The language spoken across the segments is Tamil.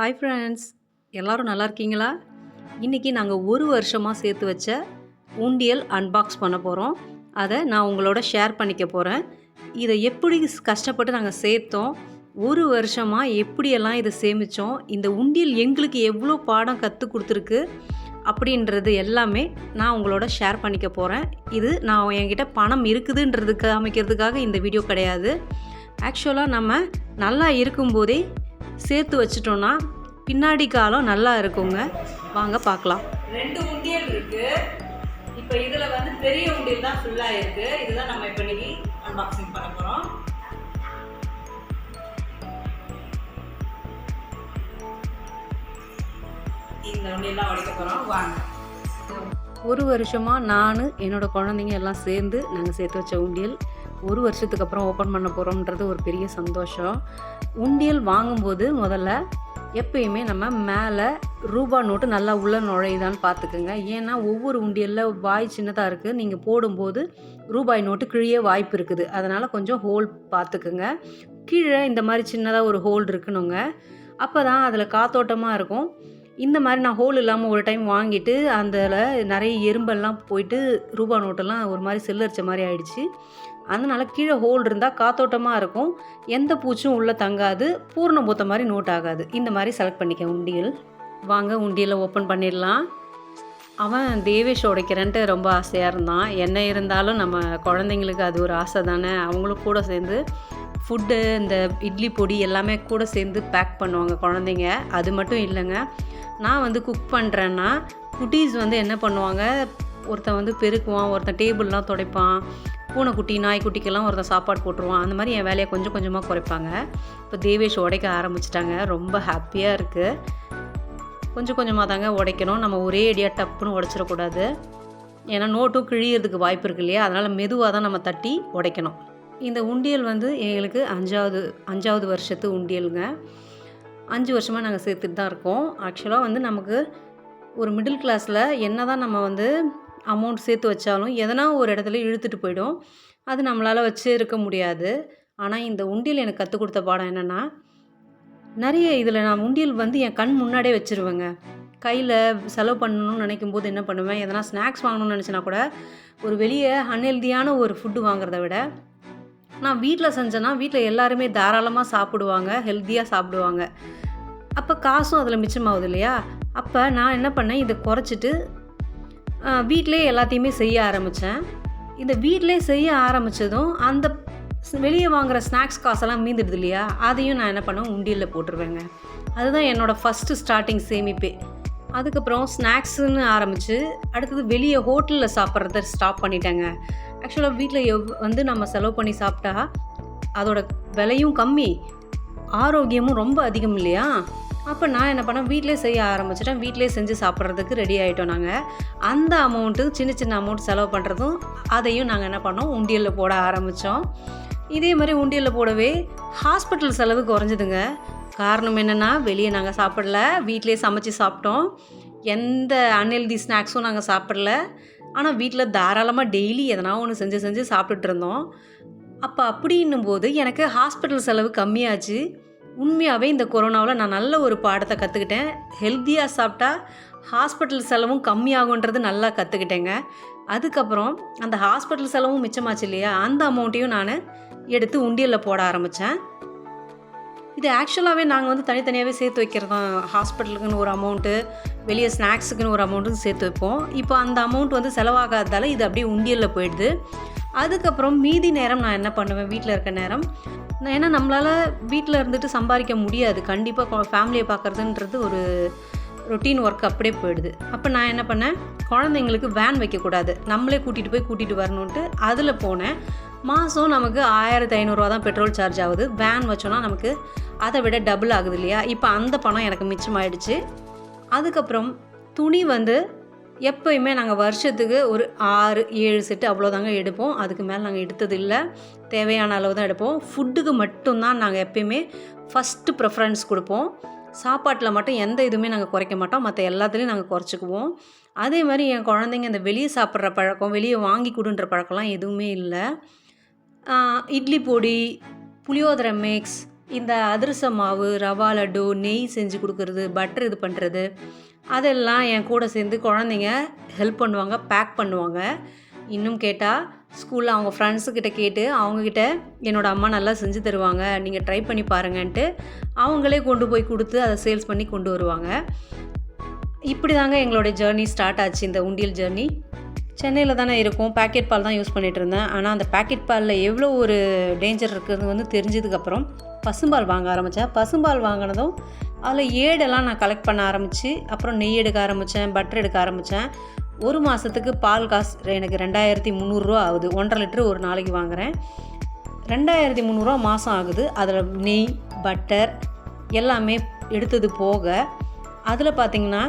ஹாய் ஃப்ரெண்ட்ஸ் எல்லோரும் நல்லா இருக்கீங்களா? இன்றைக்கி நாங்கள் ஒரு வருஷமாக சேர்த்து வச்ச உண்டியல் அன்பாக்ஸ் பண்ண போகிறோம் அதை நான் உங்களோட ஷேர் பண்ணிக்க போகிறேன் இதை எப்படி கஷ்டப்பட்டு நாங்கள் சேர்த்தோம்? ஒரு வருஷமாக எப்படியெல்லாம் இதை சேமித்தோம் இந்த உண்டியல் எங்களுக்கு எவ்வளோ பாடம் கற்றுக் கொடுத்துருக்கு? அப்படின்றது எல்லாமே நான் உங்களோட ஷேர் பண்ணிக்க போகிறேன் இது நான் என்கிட்ட பணம் இருக்குதுன்றது காமிக்கிறதுக்காக இந்த வீடியோ கிடையாது. ஆக்சுவலாக நம்ம நல்லா இருக்கும்போதே சேர்த்து வச்சிட்டோன்னா பின்னாடி காலம் நல்லா இருக்குங்க. வாங்க பார்க்கலாம். ரெண்டு உண்டியல் இருக்கு. இப்போ இதுல வந்து பெரிய உண்டியல் தான் ஃபுல்லா இருக்கு. இதுதான் நம்ம இப்போ இன்னைக்கு அன்பாக்சிங் பண்ண போறோம். இந்த உண்டியெல்லாம் உடைக்க போறோம். வாங்க. ஒரு வருஷமாக நான் என்னோடய குழந்தைங்க எல்லாம் சேர்ந்து நாங்கள் சேர்த்து வச்ச உண்டியல். ஒரு வருஷத்துக்கு அப்புறம் ஓப்பன் பண்ண போகிறோம்ன்றது ஒரு பெரிய சந்தோஷம். உண்டியல் வாங்கும்போது முதல்ல எப்பயுமே நம்ம மேலே ரூபா நோட்டு நல்லா உள்ளே நுழையுதான்னு பார்த்துக்குங்க. ஏன்னா ஒவ்வொரு உண்டியலில் வாய் சின்னதாக இருக்குது நீங்கள் போடும்போது ரூபாய் நோட்டு கீழே வாய்ப்பு இருக்குது. அதனால் கொஞ்சம் ஹோல் பார்த்துக்குங்க. கீழே இந்த மாதிரி சின்னதாக ஒரு ஹோல் இருக்கணுங்க அப்போ தான் அதில் காத்தோட்டமாக இருக்கும். இந்த மாதிரி நான் ஹோல் இல்லாமல் ஒரு டைம் வாங்கிட்டு அதில் நிறைய எறும்பெல்லாம் போயிட்டு ரூபா நோட்டெல்லாம் ஒரு மாதிரி செல்லரிச்ச மாதிரி ஆயிடுச்சு. அதனால் கீழே ஹோல் இருந்தால் காத்தோட்டமாக இருக்கும். எந்த பூச்சும் உள்ளே தங்காது. பூர்ண பூத்த மாதிரி நோட் ஆகாது. இந்த மாதிரி செலக்ட் பண்ணிக்க உண்டியல். வாங்க உண்டியலை ஓப்பன் பண்ணிடலாம். அவன் தேவேஷ் உடைக்கிறேன்ட்டு ரொம்ப ஆசையாக இருந்தான். என்ன இருந்தாலும் நம்ம குழந்தைங்களுக்கு அது ஒரு ஆசை தானே. அவங்களும் கூட சேர்ந்து ஃபுட்டு இந்த இட்லி பொடி எல்லாமே கூட சேர்ந்து பேக் பண்ணுவாங்க குழந்தைங்க. அது மட்டும் இல்லைங்க. நான் வந்து குக் பண்ணுறேன்னா குட்டீஸ் வந்து என்ன பண்ணுவாங்க? ஒருத்தன் வந்து பெருக்குவான் ஒருத்தன் டேபிள்லாம் துடைப்பான். பூனைக்குட்டி நாய்க்குட்டிக்கெல்லாம் ஒருத்தன் சாப்பாடு போட்டுருவான். அந்த மாதிரி என் வேலையை கொஞ்சம் கொஞ்சமாக குறைப்பாங்க. இப்போ தேவேஷ் உடைக்க ஆரம்பிச்சிட்டாங்க. ரொம்ப ஹாப்பியாக இருக்குது கொஞ்சம் கொஞ்சமாக தாங்க உடைக்கணும். நம்ம ஒரே அடியாக டப்புன்னு உடச்சிடக்கூடாது. ஏன்னா நோட்டும் கிழியறதுக்கு வாய்ப்பு இருக்கு இல்லையா? அதனால் மெதுவாக தான் நம்ம தட்டி உடைக்கணும். இந்த உண்டியல் வந்து எங்களுக்கு அஞ்சாவது அஞ்சாவது வருஷத்து உண்டியலுங்க. அஞ்சு வருஷமாக நாங்கள் சேர்த்துட்டு தான் இருக்கோம். ஆக்சுவலாக வந்து நமக்கு ஒரு மிடில் கிளாஸில் என்ன தான் நம்ம வந்து அமௌண்ட் சேர்த்து வச்சாலும் எதனா ஒரு இடத்துல இழுத்துட்டு போயிடும். அது நம்மளால் வச்சு இருக்க முடியாது. ஆனால் இந்த உண்டியல் எனக்கு கற்றுக் கொடுத்த பாடம் என்னென்னா நிறைய இதில் நான் உண்டியல் வந்து என் கண் முன்னாடியே வச்சுருவேங்க. கையில் செலவு பண்ணணும்னு நினைக்கும் போது என்ன பண்ணுவேன்? எதனா ஸ்நாக்ஸ் வாங்கணும்னு நினச்சினா கூட ஒரு வெளியே அன்ஹெல்தியான ஒரு ஃபுட்டு வாங்குறத விட நான் வீட்டில் செஞ்சேன்னா வீட்டில் எல்லாருமே தாராளமாக சாப்பிடுவாங்க ஹெல்த்தியாக சாப்பிடுவாங்க. அப்போ காசும் அதில் மிச்சமாகுது இல்லையா? அப்போ நான் என்ன பண்ணேன்? இதை குறைச்சிட்டு வீட்டிலே எல்லாத்தையுமே செய்ய ஆரம்பித்தேன் இந்த வீட்டிலே செய்ய ஆரம்பித்ததும் அந்த வெளியே வாங்குகிற ஸ்நாக்ஸ் காசெல்லாம் மீந்துடுது இல்லையா? அதையும் நான் என்ன பண்ணுவேன்? உண்டியலில் போட்டுருவேங்க. அதுதான் என்னோடய ஃபஸ்ட்டு ஸ்டார்டிங் சேமிப்பே. அதுக்கப்புறம் ஸ்நாக்ஸுன்னு ஆரம்பித்து அடுத்தது வெளியே ஹோட்டலில் சாப்பிட்றத ஸ்டாப் பண்ணிட்டேங்க. ஆக்சுவலாக வீட்டில் எவ் வந்து நம்ம செலவு பண்ணி சாப்பிட்டா அதோட விலையும் கம்மி ஆரோக்கியமும் ரொம்ப அதிகம் இல்லையா? அப்போ நான் என்ன பண்ணேன்? வீட்டிலே செய்ய ஆரம்பிச்சிட்டேன். வீட்டிலே செஞ்சு சாப்பிட்றதுக்கு ரெடி ஆகிட்டோம் நாங்கள் அந்த அமௌண்ட்டு சின்ன சின்ன அமௌண்ட் செலவு பண்ணுறதும் அதையும் நாங்கள் என்ன பண்ணோம்? உண்டியலில் போட ஆரம்பித்தோம் இதே மாதிரி உண்டியலில் போடவே ஹாஸ்பிட்டல் செலவு குறைஞ்சிதுங்க. காரணம் என்னென்னா வெளியே நாங்கள் சாப்பிடல. வீட்டிலே சமைச்சு சாப்பிட்டோம். எந்த அன்ஹெல்தி ஸ்நாக்ஸும் நாங்கள் சாப்பிடல. ஆனால் வீட்டில் தாராளமாக டெய்லி எதனா ஒன்று செஞ்சு செஞ்சு சாப்பிட்டுட்டு இருந்தோம். அப்போ அப்படின்னும் போது எனக்கு ஹாஸ்பிட்டல் செலவு கம்மியாச்சு. உண்மையாகவே இந்த கொரோனாவில் நான் நல்ல ஒரு பாடத்தை கற்றுக்கிட்டேன் ஹெல்த்தியாக சாப்பிட்டா ஹாஸ்பிட்டல் செலவும் கம்மியாகுன்றது நல்லா கற்றுக்கிட்டேங்க அதுக்கப்புறம் அந்த ஹாஸ்பிட்டல் செலவும் மிச்சமாச்சு இல்லையா? அந்த அமௌண்ட்டையும் நான் எடுத்து உண்டியலில் போட ஆரம்பித்தேன் இது ஆக்சுவலாகவே நாங்கள் வந்து தனித்தனியாகவே சேர்த்து வைக்கிறது தான் ஹாஸ்பிட்டலுக்குன்னு ஒரு அமௌண்ட்டு வெளியே ஸ்நாக்ஸுக்குன்னு ஒரு அமௌண்ட்டுன்னு சேர்த்து வைப்போம். இப்போ அந்த அமௌண்ட் வந்து செலவாகாததால் இது அப்படியே உண்டியலில் போயிடுது. அதுக்கப்புறம் மீதி நேரம் நான் என்ன பண்ணுவேன்? வீட்டில் இருக்க நேரம். ஏன்னா நம்மளால் வீட்டில் இருந்துட்டு சம்பாதிக்க முடியாது. கண்டிப்பாக ஃபேமிலியை பார்க்குறதுன்றது ஒரு ரொட்டீன் ஒர்க் அப்படியே போயிடுது. அப்போ நான் என்ன பண்ணேன்? குழந்தைங்களுக்கு வேன் வைக்கக்கூடாது. நம்மளே கூட்டிகிட்டு போய் கூட்டிகிட்டு வரணுன்ட்டு அதில் போனேன். மாதம் நமக்கு ஆயிரத்தி ஐநூறுரூவா தான் பெட்ரோல் சார்ஜ் ஆகுது. வேன் வச்சோன்னா நமக்கு அதை விட டபுள் ஆகுது இல்லையா? இப்போ அந்த பணம் எனக்கு மிச்சமாயிடுச்சு. அதுக்கப்புறம் துணி வந்து எப்போயுமே நாங்கள் வருஷத்துக்கு ஒரு ஆறு ஏழு செட்டு அவ்வளோதாங்க எடுப்போம். அதுக்கு மேலே நாங்கள் எடுத்தது இல்லை தேவையான அளவு தான் எடுப்போம். ஃபுட்டுக்கு மட்டும்தான் நாங்கள் எப்பயுமே ஃபஸ்ட்டு ப்ரிஃபரன்ஸ் கொடுப்போம். சாப்பாட்டில் மட்டும் எந்த இதுவுமே நாங்கள் குறைக்க மாட்டோம். மற்ற எல்லாத்துலேயும் நாங்கள் குறைச்சிக்குவோம். அதே மாதிரி என் குழந்தைங்க இந்த வெளியே சாப்பிட்ற பழக்கம் வெளியே வாங்கி கொடுன்ற பழக்கம்லாம் எதுவுமே இல்லை. இட்லி பொடி புளியோதரை மிக்ஸ் இந்த அதிரச மாவு ரவா லட்டு நெய் செஞ்சு கொடுக்கறது பட்டர் இது பண்ணுறது அதெல்லாம் என் கூட சேர்ந்து குழந்தைங்க ஹெல்ப் பண்ணுவாங்க பேக் பண்ணுவாங்க. இன்னும் கேட்டால் ஸ்கூலில் அவங்க ஃப்ரெண்ட்ஸுக்கிட்ட கேட்டு அவங்கக்கிட்ட என்னோடய அம்மா நல்லா செஞ்சு தருவாங்க நீங்கள் ட்ரை பண்ணி பாருங்கன்ட்டு அவங்களே கொண்டு போய் கொடுத்து அதை சேல்ஸ் பண்ணி கொண்டு வருவாங்க. இப்படி தாங்க எங்களுடைய ஜேர்னி ஸ்டார்ட் ஆச்சு இந்த உண்டியல் ஜேர்னி சென்னையில் தானே இருக்கும். பேக்கெட் பால் தான் யூஸ் பண்ணிகிட்டு இருந்தேன். ஆனால் அந்த பேக்கெட் பாலில் எவ்வளோ ஒரு டேஞ்சர் இருக்கிறது வந்து தெரிஞ்சதுக்கப்புறம் பசும்பால் வாங்க ஆரம்பித்தேன் பசும்பால் வாங்கினதும் அதில் ஏடெல்லாம் நான் கலெக்ட் பண்ண ஆரம்பித்து அப்புறம் நெய் எடுக்க ஆரம்பித்தேன் பட்டர் எடுக்க ஆரம்பித்தேன் ஒரு மாதத்துக்கு பால் காசு எனக்கு ரெண்டாயிரத்தி முந்நூறுரூவா ஆகுது. ஒன்றரை லிட்டரு ஒரு நாளைக்கு வாங்குகிறேன் ரெண்டாயிரத்தி முந்நூறுரூவா மாதம் ஆகுது. அதில் நெய் பட்டர் எல்லாமே எடுத்தது போக அதில் பார்த்தீங்கன்னா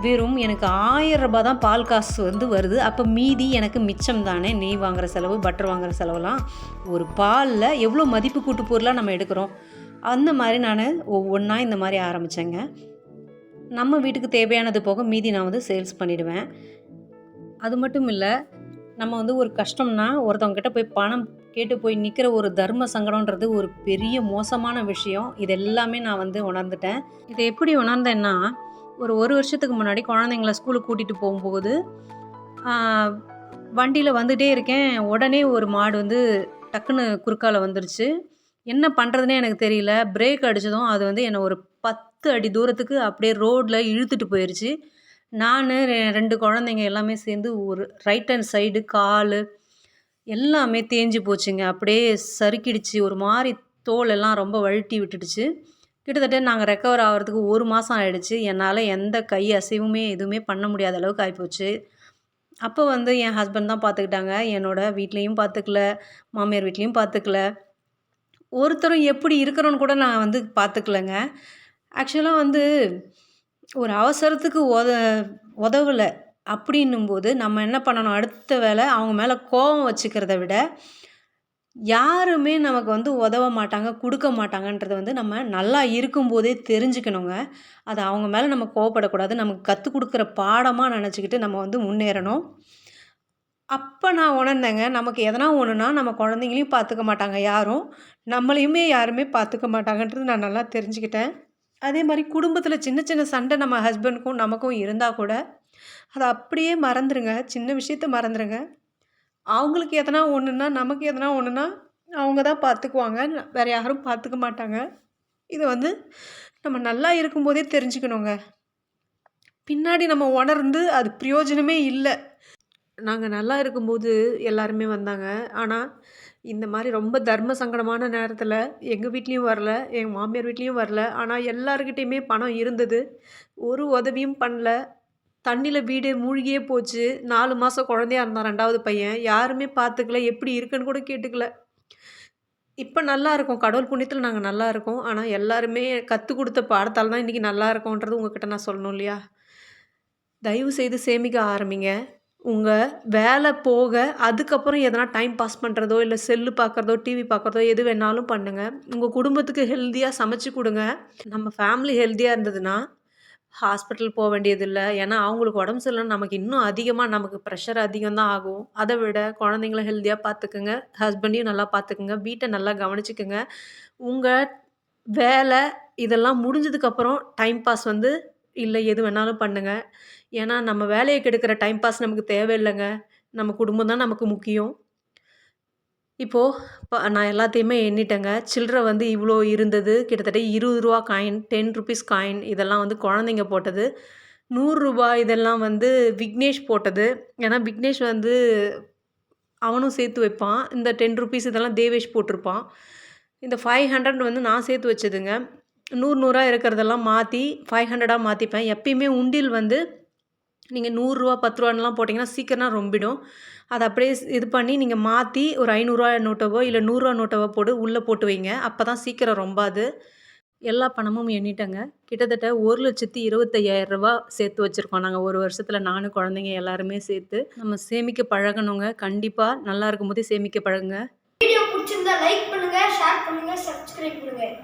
வெறும் எனக்கு ஆயிரம் ரூபாய் தான் பால் காசு வந்து வருது. அப்போ மீதி எனக்கு மிச்சம் தானே? நெய் வாங்குகிற செலவு பட்டர் வாங்குகிற செலவுலாம். ஒரு பாலில் எவ்வளோ மதிப்பு கூட்டு பொருளாக நம்ம எடுக்கிறோம்? அந்த மாதிரி நான் ஒவ்வொன்றா இந்த மாதிரி ஆரம்பித்தேங்க நம்ம வீட்டுக்கு தேவையானது போக மீதி நான் வந்து சேல்ஸ் பண்ணிவிடுவேன் அது மட்டும் இல்லை நம்ம வந்து ஒரு கஷ்டம்னா ஒருத்தவங்ககிட்ட போய் பணம் கேட்டு போய் நிற்கிற ஒரு தர்ம சங்கடன்றது ஒரு பெரிய மோசமான விஷயம். இது எல்லாமே நான் வந்து உணர்ந்துட்டேன். இதை எப்படி உணர்ந்தேன்னா ஒரு ஒரு வருஷத்துக்கு முன்னாடி குழந்தைங்கள ஸ்கூலுக்கு கூட்டிகிட்டு போகும்போது வண்டியில் வந்துகிட்டே இருக்கேன். உடனே ஒரு மாடு வந்து டக்குன்னு குறுக்கால வந்துருச்சு. என்ன பண்ணுறதுனே எனக்கு தெரியல. பிரேக் அடித்ததும் அது வந்து என்னை ஒரு பத்து அடி தூரத்துக்கு அப்படியே ரோட்டில் இழுத்துட்டு போயிடுச்சு நான் ரெண்டு குழந்தைங்க எல்லாமே சேர்ந்து ஒரு ரைட் ஹேண்ட் சைடு கால் எல்லாமே தேஞ்சு போச்சுங்க. அப்படியே சறுக்கிடுச்சு. ஒரு மாதிரி தோல் எல்லாம் ரொம்ப வழுட்டி விட்டுடுச்சு. கிட்டத்தட்ட நாங்கள் ரெக்கவர் ஆகிறதுக்கு ஒரு மாதம் ஆகிடுச்சு என்னால் எந்த கை அசைவுமே எதுவுமே பண்ண முடியாத அளவுக்கு ஆகிப்போச்சு அப்போ வந்து என் ஹஸ்பண்ட் தான் பார்த்துக்கிட்டாங்க என்னோடய வீட்லேயும் பார்த்துக்கல மாமியார் வீட்லேயும் பார்த்துக்கல ஒருத்தரும் எப்படி இருக்கிறோன்னு கூட நான் வந்து பார்த்துக்கலங்க ஆக்சுவலாக வந்து ஒரு அவசரத்துக்கு உத உதவலை அப்படின்னும்போது நம்ம என்ன பண்ணணும்? அடுத்த வேலை அவங்க மேலே கோபம் வச்சுக்கிறத விட யாருமே நமக்கு வந்து உதவ மாட்டாங்க கொடுக்க மாட்டாங்கன்றது வந்து நம்ம நல்லா இருக்கும்போதே தெரிஞ்சுக்கணுங்க. அது அவங்க மேலே நம்ம கோவப்படக்கூடாது. நமக்கு கற்றுக் கொடுக்குற பாடமாக நினச்சிக்கிட்டு நம்ம வந்து முன்னேறணும். அப்போ நான் உணர்ந்தேங்க நமக்கு எதனா ஒன்றுனா நம்ம குழந்தைங்களையும் பார்த்துக்க மாட்டாங்க யாரும். நம்மளையுமே யாருமே பார்த்துக்க மாட்டாங்கன்றது நான் நல்லா தெரிஞ்சுக்கிட்டேன். அதே மாதிரி குடும்பத்தில் சின்ன சின்ன சண்டை நம்ம ஹஸ்பண்டுக்கும் நமக்கும் இருந்தால் கூட அதை அப்படியே மறந்துடுங்க சின்ன விஷயத்த மறந்துடுங்க அவங்களுக்கு எதனா ஒன்றுன்னா நமக்கு எதனா ஒன்றுன்னா அவங்க தான் பார்த்துக்குவாங்க வேறு யாரும் பார்த்துக்க மாட்டாங்க. இதை வந்து நம்ம நல்லா இருக்கும்போதே தெரிஞ்சுக்கணுங்க. பின்னாடி நம்ம உணர்ந்து அது பிரயோஜனமே இல்லை. நாங்கள் நல்லா இருக்கும்போது எல்லாருமே வந்தாங்க. ஆனால் இந்த மாதிரி ரொம்ப தர்ம சங்கடமான நேரத்தில் எங்கள் வீட்லேயும் வரல எங்கள் மாமியார் வீட்லேயும் வரல. ஆனால் எல்லாருக்கிட்டேயுமே பணம் இருந்தது. ஒரு உதவியும் பண்ணல. தண்ணியில் வீடே மூழ்கியே போச்சு. நாலு மாதம் குழந்தையா இருந்தான் ரெண்டாவது பையன். யாருமே பார்த்துக்கல எப்படி இருக்குன்னு கூட கேட்டுக்கல. இப்போ நல்லா இருக்கும். கடவுள் புண்ணியத்தில் நாங்கள் நல்லா இருக்கோம். ஆனால் எல்லாருமே கற்றுக் கொடுத்த பாடத்தால் தான் இன்றைக்கி நல்லா இருக்கோன்றது உங்ககிட்ட நான் சொல்லணும் இல்லையா? தயவு செய்து சேமிக்க ஆரம்பிங்க. உங்கள் வேலை போக அதுக்கப்புறம் எதனா டைம் பாஸ் பண்ணுறதோ இல்லை செல்லு பார்க்குறதோ டிவி பார்க்குறதோ எது வேணாலும் பண்ணுங்கள் உங்கள் குடும்பத்துக்கு ஹெல்த்தியாக சமைச்சு கொடுங்க. நம்ம ஃபேமிலி ஹெல்த்தியாக இருந்ததுன்னா ஹாஸ்பிட்டல் போக வேண்டியதில்லை. ஏன்னா அவங்களுக்கு உடம்பு சரியில்லை நமக்கு இன்னும் அதிகமாக நமக்கு ப்ரெஷர் அதிகம் தான் ஆகும். அதை விட குழந்தைங்கள ஹெல்த்தியாக பார்த்துக்குங்க. ஹஸ்பண்டையும் நல்லா பார்த்துக்குங்க. வீட்டை நல்லா கவனிச்சுக்குங்க. உங்கள் வேலை இதெல்லாம் முடிஞ்சதுக்கப்புறம் டைம் பாஸ் வந்து இல்லை எது வேணாலும் பண்ணுங்கள் ஏன்னா நம்ம வேலையை கெடுக்கிற டைம் பாஸ் நமக்கு தேவையில்லைங்க. நம்ம குடும்பம் தான் நமக்கு முக்கியம். இப்போது இப்போ நான் எல்லாத்தையுமே எண்ணிட்டேங்க. சில்லற வந்து இவ்வளோ இருந்தது. கிட்டத்தட்ட இருபது ரூபா காயின் டென் ருபீஸ் காயின் இதெல்லாம் வந்து குழந்தைங்க போட்டது. நூறுரூபா இதெல்லாம் வந்து விக்னேஷ் போட்டது. ஏன்னா விக்னேஷ் வந்து அவனும் சேர்த்து வைப்பான். இந்த டென் ருபீஸ் இதெல்லாம் தேவேஷ் போட்டிருப்பான். இந்த ஃபைவ் ஹண்ட்ரட் வந்து நான் சேர்த்து வச்சதுங்க. நூறு நூறாக இருக்கிறதெல்லாம் மாற்றி ஃபைவ் ஹண்ட்ரடாக மாற்றிப்பேன் எப்பயுமே உண்டியல் வந்து நீங்கள் நூறுரூவா பத்து ரூபான்லாம் போட்டிங்கன்னா சீக்கிரம் ரொம்பிடும். அதை அப்படியே இது பண்ணி நீங்கள் மாற்றி ஒரு ஐநூறுரூவா நோட்டவோ இல்லை நூறுரூவா நோட்டவோ போட்டு உள்ளே போட்டு வைங்க. அப்போ தான் சீக்கிரம் ரொம்பாது. எல்லா பணமும் எண்ணிட்டேங்க. கிட்டத்தட்ட ஒரு லட்சத்தி இருபத்தையாயிரம் ரூபா சேர்த்து வச்சுருக்கோம் நாங்கள் ஒரு வருஷத்தில் நானும் குழந்தைங்க எல்லாருமே சேர்த்து. நம்ம சேமிக்க பழகணுங்க. கண்டிப்பாக நல்லா இருக்கும்போதே சேமிக்க பழகுங்க. வீடியோ பிடிச்சிருந்தா லைக் பண்ணுங்கள் ஷேர் பண்ணுங்கள் சப்ஸ்கிரைப் பண்ணுங்கள்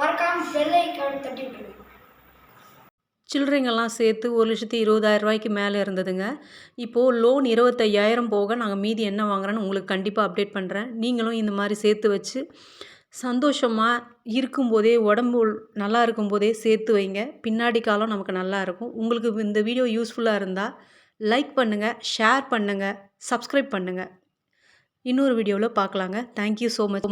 மறக்காமல் பெல் ஐக்கான் தட்டி விட்டுருங்க. சில்லறைங்கெல்லாம் சேர்த்து ஒரு லட்சத்தி இருபதாயிரம் ரூபாய்க்கு மேலே இருந்ததுங்க. இப்போது லோன் இருபத்தையாயிரம் போக நாங்கள் மீதி என்ன வாங்குறோன்னு உங்களுக்கு கண்டிப்பாக அப்டேட் பண்ணுறேன் நீங்களும் இந்த மாதிரி சேர்த்து வச்சு சந்தோஷமாக இருக்கும்போதே உடம்பு நல்லா இருக்கும்போதே சேர்த்து வைங்க. பின்னாடி காலம் நமக்கு நல்லா இருக்கும். உங்களுக்கு இந்த வீடியோ யூஸ்ஃபுல்லாக இருந்தால் லைக் பண்ணுங்கள் ஷேர் பண்ணுங்கள் சப்ஸ்கிரைப் பண்ணுங்கள் இன்னொரு வீடியோவில் பார்க்கலாங்க. Thank you so much